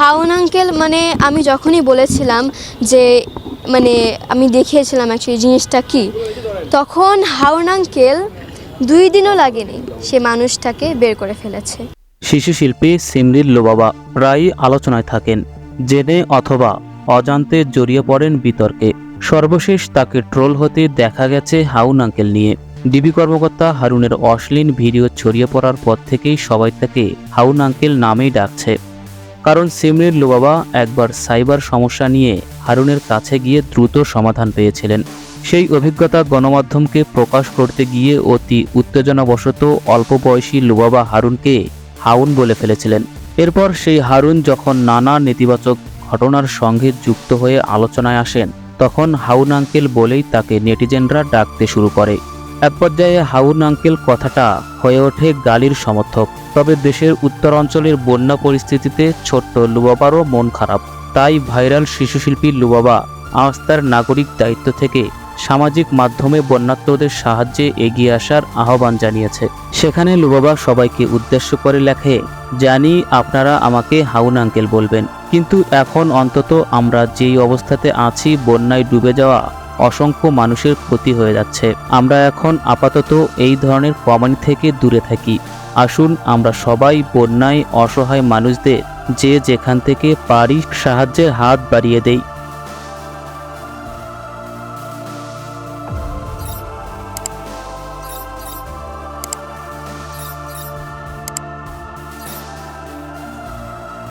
হাউন uncle মানে আমি যখনই বলেছিলাম যে মানে আমি দেখিয়েছিলাম অ্যাকচুয়ালি জিনিসটা কি, তখন হাউন আঙ্কেল দুই দিনও লাগেনি সে মানুষটাকে বের করে ফেলেছে। শিশু শিল্পী সিমরিল লোবাবা প্রায়ই আলোচনায় থাকেন, জেনে অথবা অজান্তে জড়িয়ে পড়েন বিতর্কে। সর্বশেষ তাকে ট্রোল হতে দেখা গেছে হাউন আঙ্কেল নিয়ে। ডিবি কর্মকর্তা হারুনের অশ্লীল ভিডিও ছড়িয়ে পড়ার পর থেকেই সবাই তাকে হাউন আঙ্কেল নামেই ডাকছে। কারণ সিমরিল লোবাবা একবার সাইবার সমস্যা নিয়ে হারুনের কাছে গিয়ে দ্রুত সমাধান পেয়েছিলেন। সেই অভিজ্ঞতা গণমাধ্যমকে প্রকাশ করতে গিয়ে অতি উত্তেজনাবশত অল্প বয়সী লুবাবা হারুনকে হাউন বলে ফেলেছিলেন। এরপর সেই হারুন যখন নানা নেতিবাচক ঘটনার সঙ্গে যুক্ত হয়ে আলোচনায় আসেন, তখন হাউন আঙ্কেল বলেই তাকে নেটিজেনরা ডাকতে শুরু করে। এক পর্যায়ে হাউন আঙ্কেল কথাটা হয়ে ওঠে গালির সমর্থক। তবে দেশের উত্তর অঞ্চলের বন্যা পরিস্থিতিতে ছোট্ট লুবাবারও মন খারাপ। তাই ভাইরাল শিশুশিল্পী লুবাবা আজ তার নাগরিক দায়িত্ব থেকে সামাজিক মাধ্যমে বন্যাত্মদের সাহায্যে এগিয়ে আসার আহ্বান জানিয়েছে। সেখানে লুবাবা সবাইকে উদ্দেশ্য করে লেখে, জানি আপনারা আমাকে হাউন আঙ্কেল বলবেন, কিন্তু এখন অন্তত আমরা যেই অবস্থাতে আছি বন্যায় ডুবে যাওয়া অসংখ্য মানুষের ক্ষতি হয়ে যাচ্ছে। আমরা এখন আপাতত এই ধরনের প্রমাণ থেকে দূরে থাকি। আসুন আমরা সবাই বন্যায় অসহায় মানুষদের যে যেখান থেকে পারি সাহায্যের হাত বাড়িয়ে দেই।